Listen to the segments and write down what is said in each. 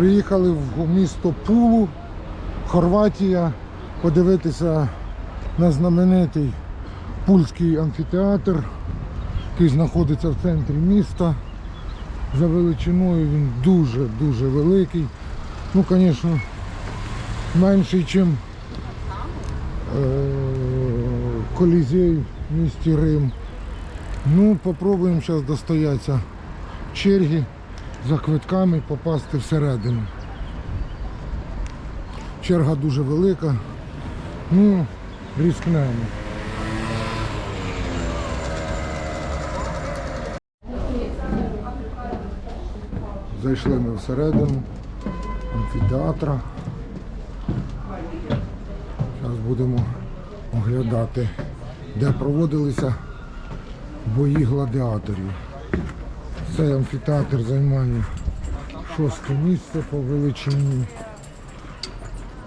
Приїхали в місто Пулу, Хорватія, подивитися на знаменитий пульський амфітеатр, який знаходиться в центрі міста. За величиною він дуже-дуже великий. Ну, звісно, менший, ніж Колізей в місті Рим. Ну, попробуємо зараз достоятися черги за квитками попасти всередину. Черга дуже велика. Ну, різкнемо. Зайшли ми всередину амфітеатра. Зараз будемо оглядати, де проводилися бої гладіаторів. Цей амфітеатр займає шосте місце по величині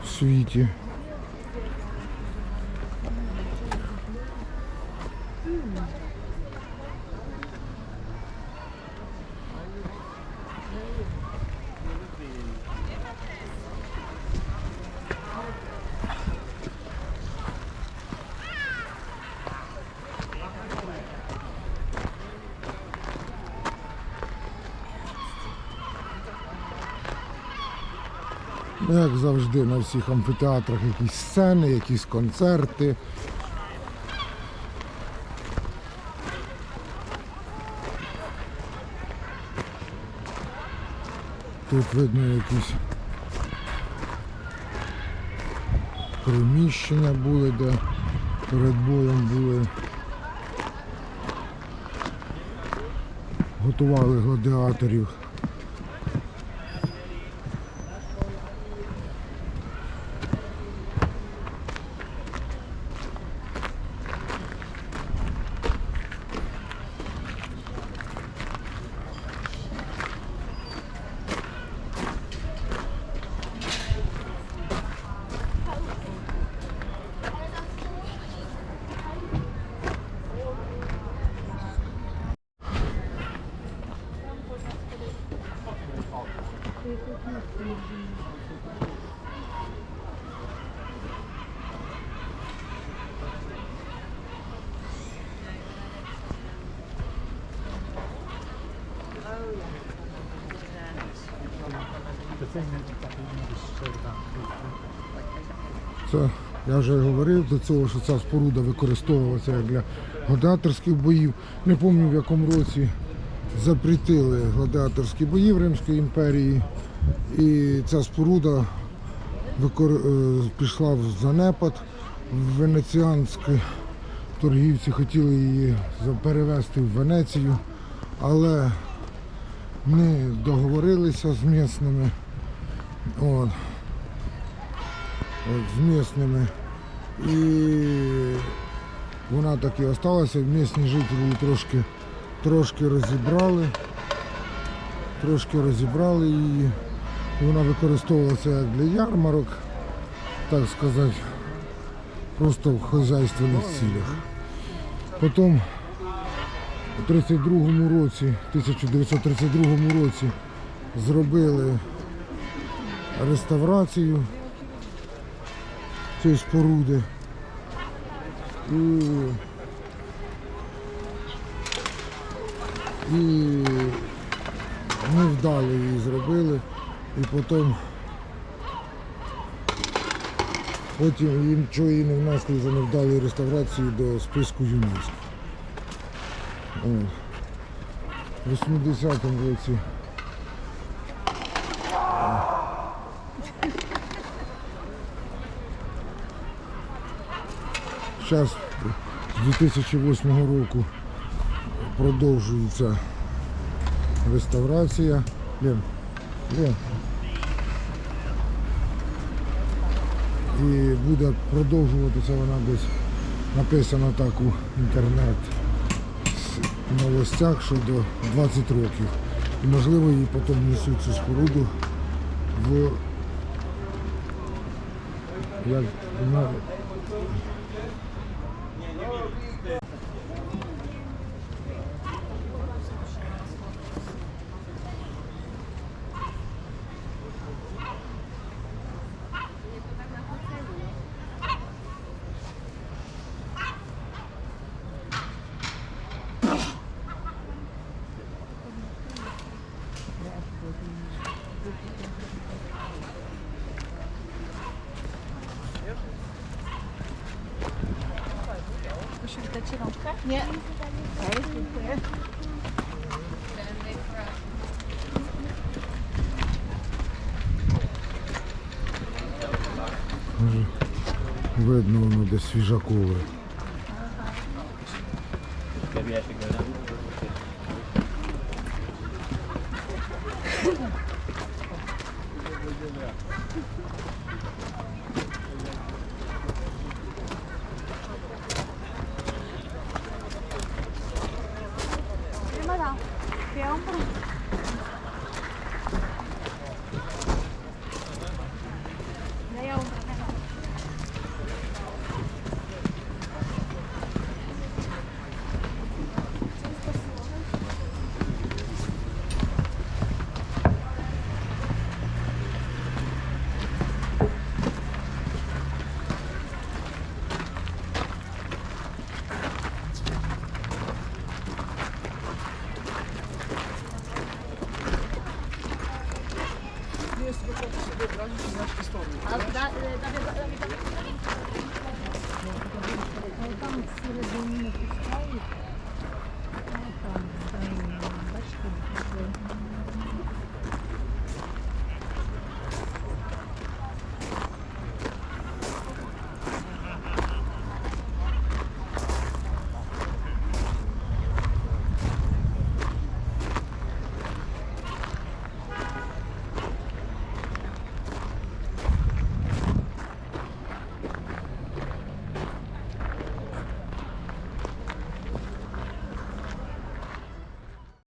в світі. Як завжди на всіх амфітеатрах якісь сцени, якісь концерти. Тут видно якісь приміщення були, де перед боєм були. Готували гладіаторів. Це я вже говорив до цього, що ця споруда використовувалася як для гладіаторських боїв. Не пам'ятаю в якому році запретили гладіаторські бої в Римській імперії. І ця споруда викор- е, пішла в занепад. Венеціанські торгівці хотіли її перевезти в Венецію, але ми договорилися з місними. От от, з місними. І вона так і осталася. Місні жителі трошки, трошки розібрали. Трошки розібрали її. Вона використовувалася як для ярмарок, так сказати, просто в хазяйственних цілях. Потім у 32-му році, 1932 році зробили реставрацію цієї споруди. І, і невдало її зробили. І потім потім їм чого її не внесли за невдалої реставрації до списку ЮНЕСКО. В 80-му році Зараз з 2008 року продовжується реставрація. Лен, Лен. І буде продовжуватися вона десь написано так у інтернет новостях, що до 20 років. І можливо її потім несуть цю споруду в як вона czy rączkę? Nie. Okej, dziękuję. Може, видно воно десь свіжакове. 얼 jest gotowy sobie bronić i znać historię. A da, da, da, da, da, Там середину пускають, а там, бачите,